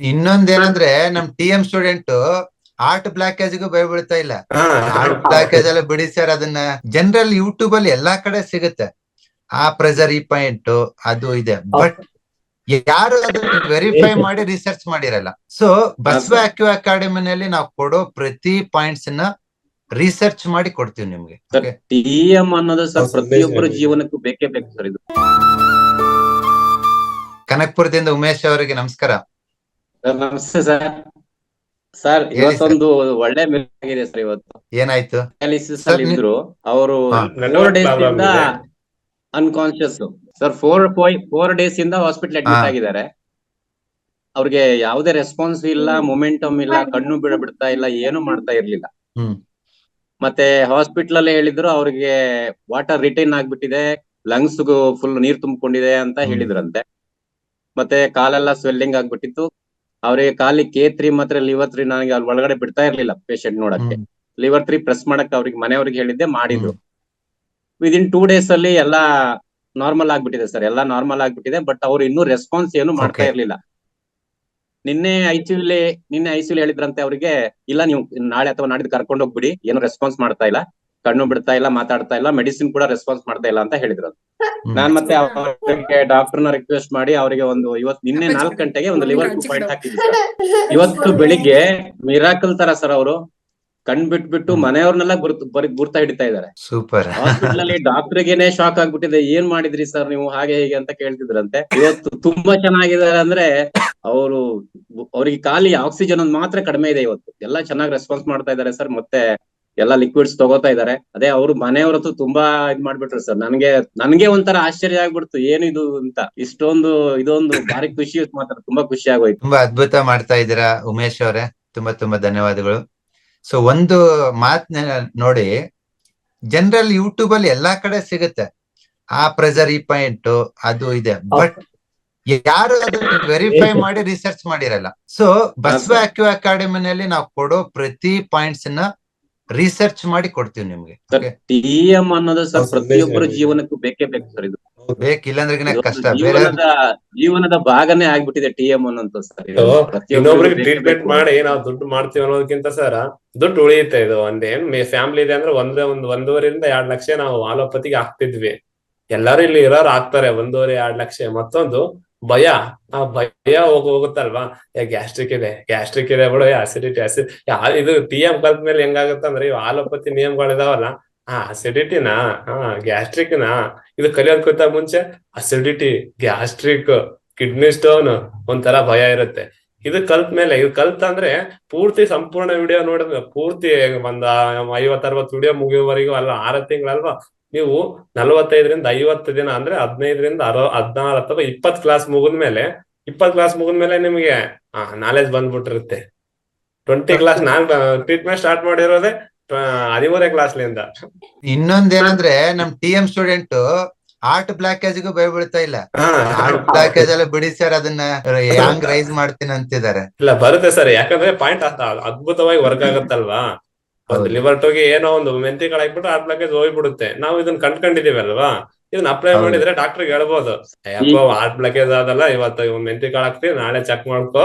ಇನ್ನೊಂದ್ ಏನಂದ್ರೆ ನಮ್ ಟಿ ಎಂ ಸ್ಟೂಡೆಂಟ್ ಆರ್ಟ್ ಬ್ಲಾಕೇಜ್ಗೂ ಭಯ ಬೀಳ್ತಾ ಇಲ್ಲ. ಆರ್ಟ್ ಬ್ಲಾಕೇಜ್ ಎಲ್ಲ ಬಿಡಿ ಸರ್ ಅದನ್ನ. ಜನರಲ್ ಯೂಟ್ಯೂಬ್ ಅಲ್ಲಿ ಎಲ್ಲಾ ಕಡೆ ಸಿಗುತ್ತೆ. ಆ ಪ್ರೆಸರ್ ಈ ಪಾಯಿಂಟ್ ಅದು ಇದೆ. ಬಟ್ ಯಾರು ಅದನ್ನ ವೆರಿಫೈ ಮಾಡಿ ರಿಸರ್ಚ್ ಮಾಡಿರಲ್ಲ. ಸೊ ಬಸವ ಅಕ್ಯೂ ಅಕಾಡೆಮಿನಲ್ಲಿ ನಾವು ಕೊಡೋ ಪ್ರತಿ ಪಾಯಿಂಟ್ಸ್ನ ರಿಸರ್ಚ್ ಮಾಡಿ ಕೊಡ್ತೀವಿ ನಿಮ್ಗೆ. ಸರ್ ಟಿ ಎಂ ಅನ್ನೋದು ಸರ್ ಪ್ರತಿಯೊಬ್ಬರ ಜೀವನಕ್ಕೂ ಬೇಕೇ ಬೇಕು ಸರ್ ಇದು. ಕನಕ್ಪುರದಿಂದ ಉಮೇಶ್ ಅವರಿಗೆ ನಮಸ್ಕಾರ. ನಮಸ್ತೆ ಸರ್. ಸರ್ ಇವತ್ತೊಂದು ಒಳ್ಳೆ ಮಿಲ್ ಆಗಿದೆ ಸರ್ ಇವತ್ತು. ಏನಾಯ್ತು? ಅಲ್ಲಿ ಇದ್ರು. ಅವರು. ಫೋರ್ ಡೇಸ್ ಇಂದ unconscious sir four four days ಇಂದ ಹಾಸ್ಪಿಟಲ್ ಅಡ್ಮಿಟ್. ಆಗಿದ್ದಾರೆ. ಅವ್ರಿಗೆ ಯಾವುದೇ ರೆಸ್ಪಾನ್ಸ್ ಇಲ್ಲ ಮೊಮೆಂಟಮ್ ಇಲ್ಲ ಕಣ್ಣು ಬಿಡ ಬಿಡ್ತಾ ಇಲ್ಲ ಏನು ಮಾಡ್ತಾ ಇರ್ಲಿಲ್ಲ. ಮತ್ತೆ ಹಾಸ್ಪಿಟಲ್ ಅಲ್ಲಿ ಹೇಳಿದ್ರು ಅವ್ರಿಗೆ ವಾಟರ್ ರಿಟೈನ್ ಆಗ್ಬಿಟ್ಟಿದೆ ಲಂಗ್ಸ್ ಫುಲ್ ನೀರ್ ತುಂಬಿಕೊಂಡಿದೆ ಅಂತ. ಹೇಳಿದ್ರಂತೆ. ಮತ್ತೆ ಕಾಲೆಲ್ಲ ಸ್ವೆಲ್ಲಿಂಗ್ ಆಗ್ಬಿಟ್ಟಿತ್ತು. ಅವ್ರಿಗೆ ಖಾಲಿ ಕೆ ತ್ರೀ ಮಾತ್ರ ಲಿವರ್ ತ್ರೀ ನನಗೆ ಅಲ್ಲಿ ಒಳಗಡೆ ಬಿಡ್ತಾ ಇರ್ಲಿಲ್ಲ ಪೇಷಂಟ್ ನೋಡಕ್ಕೆ. ಲಿವರ್ ತ್ರೀ ಪ್ರೆಸ್ ಮಾಡಕ್ ಅವ್ರಿಗೆ ಮನೆಯವ್ರಿಗೆ ಹೇಳಿದ್ದೆ ಮಾಡಿದ್ರು. ವಿದಿನ್ ಟೂ ಡೇಸ್ ಅಲ್ಲಿ ಎಲ್ಲಾ ನಾರ್ಮಲ್ ಆಗ್ಬಿಟ್ಟಿದೆ ಸರ್ ಎಲ್ಲಾ ನಾರ್ಮಲ್ ಆಗ್ಬಿಟ್ಟಿದೆ ಬಟ್ ಅವ್ರು ಇನ್ನೂ ರೆಸ್ಪಾನ್ಸ್ ಏನು ಮಾಡ್ತಾ. ಇರ್ಲಿಲ್ಲ. ನಿನ್ನೆ ಐಸಿಯುಲಿ ನಿನ್ನೆ ಐಸಿಯುಲಿ ಹೇಳಿದ್ರಂತೆ ಅವರಿಗೆ ಇಲ್ಲ ನೀವು ನಾಳೆ ಅಥವಾ ನಾಡಿದ್ದು ಕರ್ಕೊಂಡು ಹೋಗ್ಬಿಡಿ ಏನು ರೆಸ್ಪಾನ್ಸ್ ಮಾಡ್ತಾ ಇಲ್ಲ. ಕಣ್ಣು ಬಿಡ್ತಾ ಇಲ್ಲ ಮಾತಾಡ್ತಾ ಇಲ್ಲ ಮೆಡಿಸಿನ್ ಕೂಡ ರೆಸ್ಪಾನ್ಸ್ ಮಾಡ್ತಾ ಇಲ್ಲ ಅಂತ ಹೇಳಿದ್ರು. ನಾನ್ ಮತ್ತೆ ಅವರಿಗೆ ಡಾಕ್ಟರ್ನ ರಿಕ್ವೆಸ್ಟ್ ಮಾಡಿ ಅವರಿಗೆ ಒಂದು ಇವತ್ತು ನಿನ್ನೆ ನಾಲ್ಕು ಗಂಟೆಗೆ ಒಂದು ಲಿವರ್ ಪಾಯಿಂಟ್ ಹಾಕಿದ್ರು ಇವತ್ತು ಬೆಳಿಗ್ಗೆ ಮಿರಾಕಲ್ ತರ ಸರ್ ಅವರು. ಕಣ್ ಬಿಟ್ಬಿಟ್ಟು. ಮನೆಯವ್ರನ್ನೆಲ್ಲ ಗುರ್ತು ಬರೀ ಗುರ್ತಾ ಹಿಡಿತಾ ಇದಾರೆ ಸೂಪರ್. ಹಾಸ್ಪಿಟಲ್ ಅಲ್ಲಿ ಡಾಕ್ಟರ್ಗೆನೆ ಶಾಕ್ ಆಗ್ಬಿಟ್ಟಿದೆ. ಏನ್ ಮಾಡಿದ್ರಿ ಸರ್ ನೀವು? ಹಾಗೆ ಹೀಗೆ ಅಂತ ಕೇಳ್ತಿದ್ರಂತೆ. ಇವತ್ತು ತುಂಬಾ ಚೆನ್ನಾಗಿದ್ದಾರೆ ಅಂದ್ರೆ ಅವರು ಅವ್ರಿಗೆ ಖಾಲಿ ಆಕ್ಸಿಜನ್ ಒಂದ್ ಮಾತ್ರ ಕಡಿಮೆ ಇದೆ ಇವತ್ತು. ಎಲ್ಲಾ ಚೆನ್ನಾಗಿ ರೆಸ್ಪಾನ್ಸ್ ಮಾಡ್ತಾ ಇದಾರೆ ಸರ್. ಮತ್ತೆ ಎಲ್ಲ ಲಿಕ್ವಿಡ್ಸ್ ತಗೋತಾ ಇದಾರೆ. ಅದೇ ಅವ್ರು ಮನೆಯವ್ರತ್ತು ತುಂಬಾ ಇದ್ ಮಾಡ್ಬಿಟ್ರು ಸರ್. ನನ್ಗೆ ನನ್ಗೆ ಒಂಥರ ಆಶ್ಚರ್ಯ ಆಗ್ಬಿಡ್ತು. ಏನಿದು ಅಂತ. ಇಷ್ಟೊಂದು ಇದೊಂದು ಭಾರಿ ಖುಷಿ ಮಾತ್ರ. ತುಂಬಾ ಖುಷಿ ಆಗೋಯ್ತು. ತುಂಬಾ ಅದ್ಭುತ ಮಾಡ್ತಾ ಇದ್ದೀರಾ ಉಮೇಶ್ ಅವರೇ. ತುಂಬಾ ತುಂಬಾ ಧನ್ಯವಾದಗಳು. ಸೊ ಒಂದು ಮಾತ್ನ ನೋಡಿ. ಜನರಲ್ ಯೂಟ್ಯೂಬ್ ಅಲ್ಲಿ ಎಲ್ಲಾ ಕಡೆ ಸಿಗುತ್ತೆ. ಆ ಪ್ರೆಸರ್ ಈ ಪಾಯಿಂಟ್ ಅದು ಇದೆ. ಬಟ್ ಯಾರು ಅದನ್ನ ವೆರಿಫೈ ಮಾಡಿ ರಿಸರ್ಚ್ ಮಾಡಿರಲ್ಲ. ಸೊ ಬಸವ ಅಕ್ಯೂ ಅಕಾಡೆಮಿನಲ್ಲಿ ನಾವು ಕೊಡೋ ಪ್ರತಿ ಪಾಯಿಂಟ್ಸ್ನ ರಿಸರ್ಚ್ ಮಾಡಿ ಕೊಡ್ತೀವಿ ನಿಮ್ಗೆ ಟಿಎಂ? ಅನ್ನೋದು ಸರ್ ಪ್ರತಿಯೊಬ್ಬರ ಜೀವನಕ್ಕೂ ಬೇಕೇ ಬೇಕು ಸರ್ ಇದು. ಬೇಕಿಲ್ಲಂದ್ರೆ ಕಷ್ಟ ಜೀವನದ ಭಾಗನೇ ಆಗ್ಬಿಟ್ಟಿದೆ ಟಿಎಂ ಅನ್ನೋಂತ ಸರ್ ಇನ್ನೊಬ್ರಿಗೆ ಟ್ರೀಟ್ಮೆಂಟ್ ಮಾಡಿ ನಾವು ದುಡ್ಡು ಮಾಡ್ತೀವಿ ಅನ್ನೋದಕ್ಕಿಂತ ಸರ್ ದುಡ್ಡು ಉಳಿಯುತ್ತೆ ಇದು. ಒಂದೇನ್ ಫ್ಯಾಮಿಲಿ ಇದೆ ಅಂದ್ರೆ ಒಂದೇ ಒಂದ್ ಒಂದೂವರೆಯಿಂದ ಎರಡ್ ಲಕ್ಷ ನಾವು ಆಲೋಪತಿಗೆ ಹಾಕ್ತಿದ್ವಿ. ಎಲ್ಲಾರು ಇಲ್ಲಿ ಇರೋರು ಹಾಕ್ತಾರೆ ಒಂದೂವರೆ ಎರಡ್ ಲಕ್ಷ ಮತ್ತೊಂದು. ಭಯ, ಆ ಭಯ ಹೋಗ್ ಹೋಗುತ್ತಲ್ವಾ? ಏ ಗ್ಯಾಸ್ಟ್ರಿಕ್ ಇದೆ ಗ್ಯಾಸ್ಟ್ರಿಕ್ ಇದೆ ಬಿಡು ಆಸಿಡಿಟಿ ಆಸಿಡ್ ಇದು ಟಿ ಎಂ ಕಲ್ತ ಮೇಲೆ ಹೆಂಗಾಗುತ್ತೆ ಅಂದ್ರೆ ಇವು ಆಲೋಪತಿ ನಿಯಮಗಳಿದಾವಲ್ಲ ಆ ಅಸಿಡಿಟಿನಾ ಹಾ ಗ್ಯಾಸ್ಟ್ರಿಕ್ನಾ ಇದು ಕಲಿಯೋದ್ಕಿಂತ ಮುಂಚೆ ಅಸಿಡಿಟಿ ಗ್ಯಾಸ್ಟ್ರಿಕ್ ಕಿಡ್ನಿ ಸ್ಟೋನ್ ಒಂಥರ ಭಯ ಇರುತ್ತೆ. ಇದು ಕಲ್ತ್ ಮೇಲೆ, ಇದು ಕಲ್ತ್ ಅಂದ್ರೆ ಪೂರ್ತಿ ಸಂಪೂರ್ಣ ವಿಡಿಯೋ ನೋಡಿದ್ರೆ ಪೂರ್ತಿ ಒಂದ್ ಐವತ್ತರವತ್ತು ವಿಡಿಯೋ ಮುಗಿಯೋವರೆಗೂ ಅಲ್ಲ, ಆರ ತಿಂಗಳಲ್ವಾ? ನೀವು ನಲವತ್ತೈದರಿಂದ ಐವತ್ತು ದಿನ ಅಂದ್ರೆ ಹದಿನೈದರಿಂದ ಅರ ಹದಿನಾರು ಅಥವಾ ಇಪ್ಪತ್ ಕ್ಲಾಸ್ ಮುಗಿದ್ಮೇಲೆ ಇಪ್ಪತ್ತು ಕ್ಲಾಸ್ ಮುಗಿದ್ಮೇಲೆ ನಿಮಗೆ ನಾಲೆಜ್ ಬಂದ್ಬಿಟ್ಟಿರುತ್ತೆ. ಟ್ವೆಂಟಿ ಕ್ಲಾಸ್ ನಾನ್ ಟ್ರೀಟ್ಮೆಂಟ್ ಸ್ಟಾರ್ಟ್ ಮಾಡಿರೋದೇ ಹದಿಮೂರೇ ಕ್ಲಾಸ್ಲಿಂದ ಇನ್ನೊಂದ್ ಏನಂದ್ರೆ ನಮ್ ಟಿ ಎಂ ಸ್ಟೂಡೆಂಟ್ ಆರ್ಟ್ ಬ್ಲಾಕೇಜ್ಗೂ ಭಯ ಬೀಳ್ತಾ ಇಲ್ಲ. ಆರ್ಟ್ ಬ್ಲಾಕೇಜ್ ಎಲ್ಲ ಬಿಡಿ ಸರ್ ಅದನ್ನ ಹ್ಯಾಂಗ್ ರೈಸ್ ಮಾಡ್ತೀನಿ ಅಂತಿದ್ದಾರೆ. ಇಲ್ಲ ಬರುತ್ತೆ ಸರ್ ಯಾಕಂದ್ರೆ ಪಾಯಿಂಟ್ ಅದ್ಭುತವಾಗಿ ವರ್ಕ್ ಆಗುತ್ತಲ್ವಾ? ಒಂದು. ಲಿವರ್ ಟೋಗೆ ಏನೋ ಒಂದು ಮೆಂತಿ ಹಾಕ್ಬಿಟ್ಟು ಆರ್ಟ್ ಪ್ಲಾಕೇಜ್ ಹೋಗ್ಬಿಡುತ್ತೆ. ನಾವು ಇದನ್ನ ಕಂಡ್ಕೊಂಡಿದೀವಿ ಅಲ್ವಾ? ಇದನ್ನ ಅಪ್ಲೈ ಮಾಡಿದ್ರೆ ಡಾಕ್ಟರ್ ಹೇಳ್ಬೋದು. ಯಾಕೋ ಆರ್ಟ್ ಬ್ಲಾಕೇಜ್ ಆದಲ್ಲ ಇವತ್ತು ಮೆಂತಿ ಕಾಳು ಹಾಕ್ತಿವಿ ನಾಳೆ ಚೆಕ್ ಮಾಡ್ಕೋ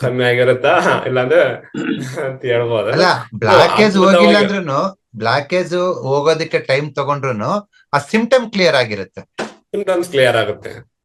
ಕಮ್ಮಿ ಆಗಿರುತ್ತಾ? ಇಲ್ಲಾಂದ್ರೆ ಅಂತ ಹೇಳ್ಬೋದು. ಅಲ್ಲ ಬ್ಲಾಕೇಜ್ ಹೋಗಿಲ್ಲ ಅಂದ್ರೂ ಬ್ಲಾಕೇಜ್ ಹೋಗೋದಕ್ಕೆ ಟೈಮ್ ತಗೊಂಡ್ರು ಆ ಸಿಂಪ್ಟಮ್ ಕ್ಲಿಯರ್ ಆಗಿರುತ್ತೆ. ಸಿಂಪ್ಟಮ್ಸ್ ಕ್ಲಿಯರ್ ಆಗುತ್ತೆ.